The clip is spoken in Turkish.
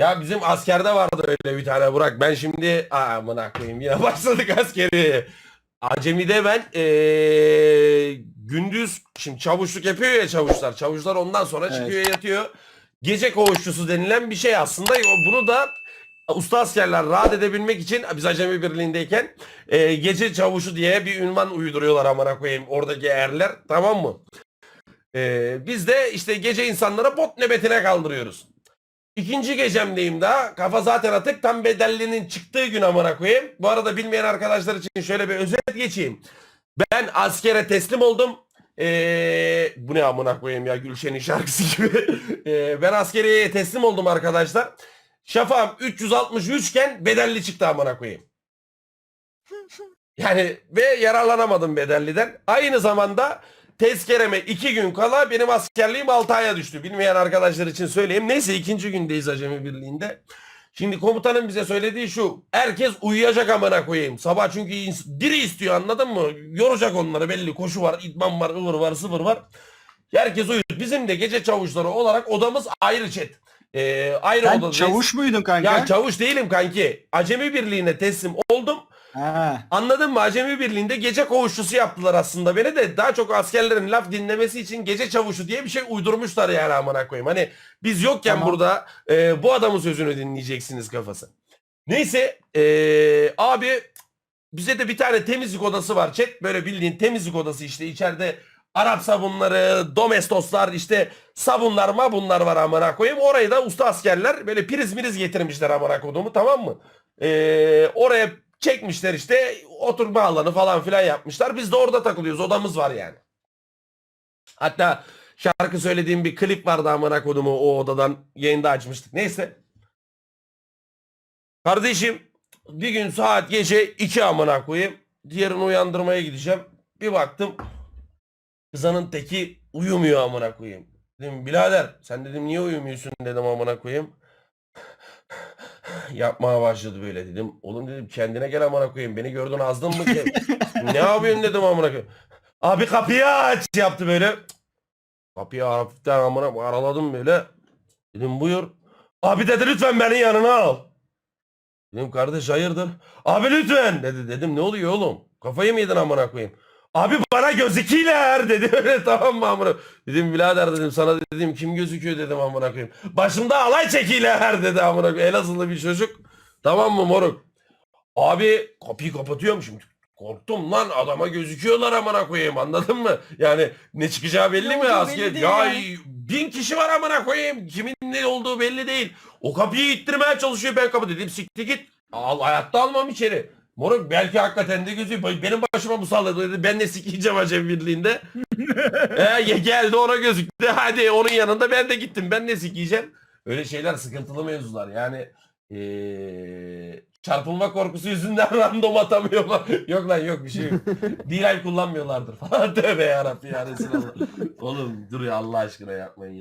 Ya bizim askerde vardı öyle bir tane Burak. Ben şimdi amına koyayım yine başladık askeri. Acemi'de ben eee, gündüz şimdi çavuşluk yapıyor ya çavuşlar. Çavuşlar ondan sonra Evet. çıkıyor yatıyor. Gece koğuşçusu denilen bir şey aslında. Bunu da usta askerler rahat edebilmek için biz Acemi Birliği'ndeyken eee, gece çavuşu diye bir ünvan uyduruyorlar amına koyayım oradaki erler tamam mı? Eee, biz de işte gece insanlara bot nöbetine kaldırıyoruz. İkinci gecemdeyim daha. Kafa zaten atık. Tam bedellinin çıktığı gün amına koyayım. Bu arada bilmeyen arkadaşlar için şöyle bir özet geçeyim. Ben askere teslim oldum. Ee, bu ne amına koyayım ya Gülşen'in şarkısı gibi. Ee, ben askeriye teslim oldum arkadaşlar. Şafağım 363 iken bedelli çıktı amına koyayım. Yani ve yararlanamadım bedelliden. Aynı zamanda tezkereme 2 gün kala benim askerliğim 6 aya düştü. Bilmeyen arkadaşlar için söyleyeyim. Neyse ikinci gündeyiz Acemi Birliği'nde. Şimdi komutanın bize söylediği şu. Herkes uyuyacak amına koyayım. Sabah çünkü diri istiyor anladın mı? Yoracak onları belli. Koşu var, idman var, ıvır var, sıvır var. Herkes uyuyor. Bizim de gece çavuşları olarak odamız ayrı chat. Ee, ayrı Sen odadayız. çavuş muydun kanka? Ya çavuş değilim kanki. Acemi Birliği'ne teslim oldum. Ha. Anladın mı? Acemi Birliği'nde gece koğuşçusu yaptılar aslında beni de daha çok askerlerin laf dinlemesi için gece çavuşu diye bir şey uydurmuşlar yani amına koyayım. Hani biz yokken Tamam. burada e, bu adamın sözünü dinleyeceksiniz kafası. Neyse e, abi bize de bir tane temizlik odası var chat. Böyle bildiğin temizlik odası işte içeride Arap sabunları, domestoslar işte sabunlar ma bunlar var amına koyayım. Orayı da usta askerler böyle priz miriz getirmişler amına koyduğumu tamam mı? Ee, oraya çekmişler işte oturma alanı falan filan yapmışlar. Biz de orada takılıyoruz. Odamız var yani. Hatta şarkı söylediğim bir klip vardı amına kodumu o odadan yayında açmıştık. Neyse. Kardeşim bir gün saat gece 2 amına koyayım. Diğerini uyandırmaya gideceğim. Bir baktım kızanın teki uyumuyor amına koyayım. Dedim birader sen dedim niye uyumuyorsun dedim amına koyayım. Yapmaya başladı böyle dedim. Oğlum dedim kendine gel amına koyayım. Beni gördün azdın mı ki? ne yapıyorsun dedim amına koyayım. Abi kapıyı aç yaptı böyle. Kapıyı hafiften amına araladım böyle. Dedim buyur. Abi dedi lütfen beni yanına al. Dedim kardeş hayırdır? Abi lütfen dedi. Dedim ne oluyor oğlum? Kafayı mı yedin amına koyayım? Abi bana gözüküyorlar dedi öyle tamam mı amına? Dedim birader dedim sana dedim kim gözüküyor dedim amına koyayım. Başımda alay çekiler dedi amına koyayım. Elazığlı bir çocuk. Tamam mı moruk? Abi kapıyı kapatıyorum şimdi. Korktum lan adama gözüküyorlar amına koyayım anladın mı? Yani ne çıkacağı belli Ne mi olduğu asker? belli değil Ya yani. bin kişi var amına koyayım. Kimin ne olduğu belli değil. O kapıyı ittirmeye çalışıyor ben kapı dedim siktir git. Al, hayatta almam içeri. Moruk belki hakikaten de gözü benim başıma musallat dedi. Ben de sikeceğim Acem Birliği'nde. e, geldi ona gözüktü. Hadi onun yanında ben de gittim. Ben de sikeceğim. Öyle şeyler sıkıntılı mevzular. Yani eee, çarpılma korkusu yüzünden random atamıyorlar. yok lan yok bir şey yok. Dilay kullanmıyorlardır falan. Tövbe yarabbim ya Resulallah. Oğlum dur ya Allah aşkına yapmayın ya.